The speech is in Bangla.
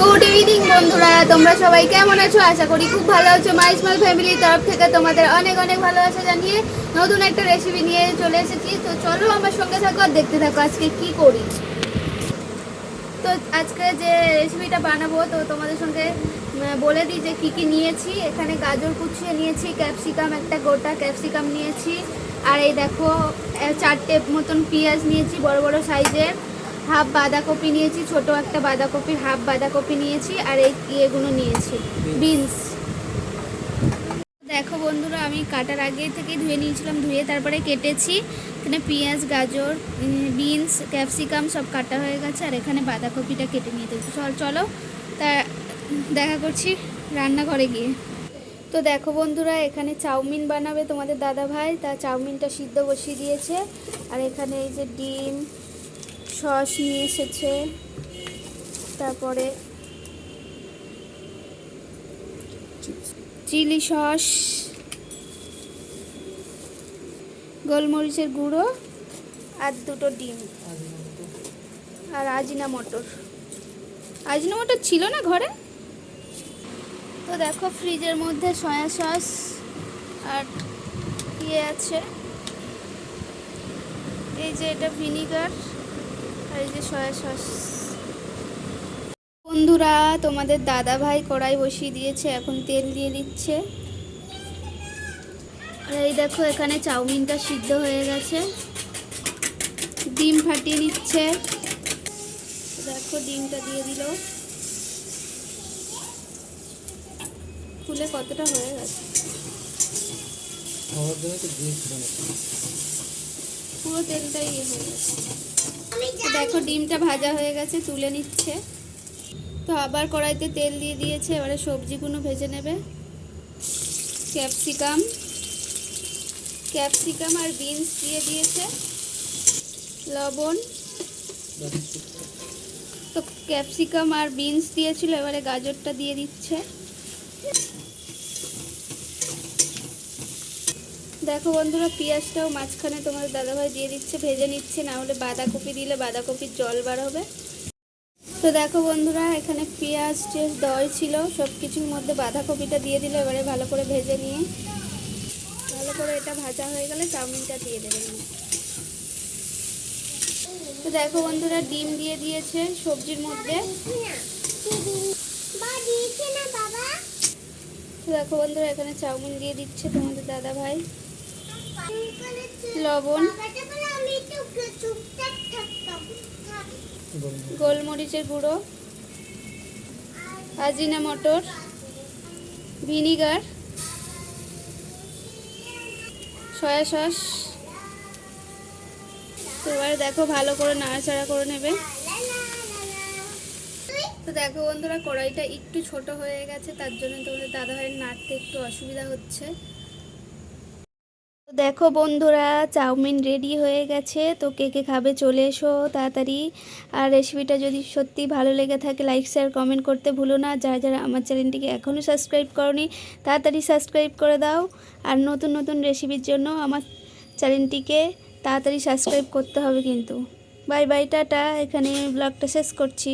গুড ইভিনিং বন্ধুরা। তোমরা সবাই কেমন আছো? আশা করি খুব ভালো আছো। মাই ফ্যামিলির তরফ থেকে তোমাদের অনেক অনেক ভালোবাসা জানিয়ে নতুন একটা রেসিপি নিয়ে চলে এসেছি। তো চলো আমার সঙ্গে থাকো আর দেখতে থাকো আজকে কি করি। তো আজকে যে রেসিপিটা বানাবো, তো তোমাদের সঙ্গে বলে দিই যে কী কী নিয়েছি। এখানে গাজর কুচিয়ে নিয়েছি ক্যাপসিকাম একটা গোটা ক্যাপসিকাম নিয়েছি। আর এই দেখো চারটে মতন পেঁয়াজ নিয়েছি, বড় বড় সাইজের হাফ বাঁধাকপি নিয়েছি ছোট একটা বাঁধাকপির হাফ বাঁধাকপি নিয়েছি আর এই ইয়েগুলো নিয়েছি বিনস। দেখো বন্ধুরা আমি কাটার আগে থেকে ধুয়ে নিয়েছিলাম ধুয়ে তারপরে কেটেছি। এখানে পেঁয়াজ গাজর বিনস ক্যাপসিকাম সব কাটা হয়ে গেছে আর এখানে বাঁধাকপিটা কেটে নিয়ে চল চলো তা দেখা করছি রান্নাঘরে গিয়ে। তো দেখো বন্ধুরা এখানে চাউমিন বানাবে তোমাদের দাদা ভাই তা চাউমিনটা সিদ্ধ বসিয়ে দিয়েছে। আর এখানে এই যে ডিম সস নিয়ে এসেছে। তারপরে চিলি সস, গোলমরিচের গুঁড়ো আর দুটো ডিম। আর আজিনা মটর। আজিনা মটর ছিল না ঘরে? তো দেখো ফ্রিজের মধ্যে সয়া সস আর ইয়ে আছে। এই যে এটা ভিনিগার। এই যে সয়া সস। বন্ধুরা তোমাদের দাদা ভাই কড়াই বসিয়ে দিয়েছে এখন তেল দিয়ে দিচ্ছে। আর এই দেখো এখানে চাউমিনটা সিদ্ধ হয়ে গেছে। ডিম ফাটিয়ে নিচ্ছে। দেখো ডিমটা দিয়ে দিল। ফুলে কতটা হয়ে গেছে। পুরো তেলটাই ইয়ে হয়ে গেছে। দেখো ডিমটা ভাজা হয়ে গেছে তুলে নিচ্ছে। তো আবার কড়াইতে তেল দিয়ে দিয়েছে এবারে সবজিগুলো ভেজে নেবে। ক্যাপসিকাম। ক্যাপসিকাম আর বিনস দিয়ে দিয়েছে। লবণ। তো ক্যাপসিকাম আর বিনস দিয়েছিল এবারে গাজরটা দিয়ে দিচ্ছে। দেখো বন্ধুরা পেঁয়াজটাও মাঝখানে তোমাদের দাদাভাই দিয়ে দিচ্ছে ভেজে নিচ্ছে না হলে বাঁধাকপি দিলে বাঁধাকপির জল বার হবে। তো দেখো বন্ধুরা এখানে পেঁয়াজ টেস দই ছিল সব কিছুর মধ্যে বাঁধাকপিটা দিয়ে দিলে এবারে ভালো করে ভেজে নিয়ে ভালো করে এটা ভাজা হয়ে গেলে চাউমিনটা দিয়ে দেবেন তো দেখো বন্ধুরা ডিম দিয়ে দিয়েছে সবজির মধ্যে। তো দেখো বন্ধুরা এখানে চাউমিন দিয়ে দিচ্ছে তোমাদের দাদা ভাই লবণ। গোলমরিচের গুঁড়ো। আজিনা মটর। ভিনিগার। Soya sauce. এবারে দেখো ভালো করে নাড়াচাড়া করে নেবে। তো দেখো বন্ধুরা, কড়াইটা একটু ছোট হয়ে গেছে, তার জন্য তোমাদের দাদাভাইয়ের নাড়তে একটু অসুবিধা হচ্ছে। দেখো বন্ধুরা, চাউমিন রেডি হয়ে গেছে। তো কে কে খাবে চলে এসো তাড়াতাড়ি। আর রেসিপিটা যদি সত্যি ভালো লেগে থাকে লাইক শেয়ার কমেন্ট করতে ভুলো না। যারা যারা আমার চ্যানেলটিকে এখনও সাবস্ক্রাইব করনি, তাড়াতাড়ি সাবস্ক্রাইব করে দাও। আর নতুন নতুন রেসিপির জন্য আমার চ্যানেলটিকে তাড়াতাড়ি সাবস্ক্রাইব করতে হবে কিন্তু। Bye bye tata. এখানে ব্লগটা শেষ করছি।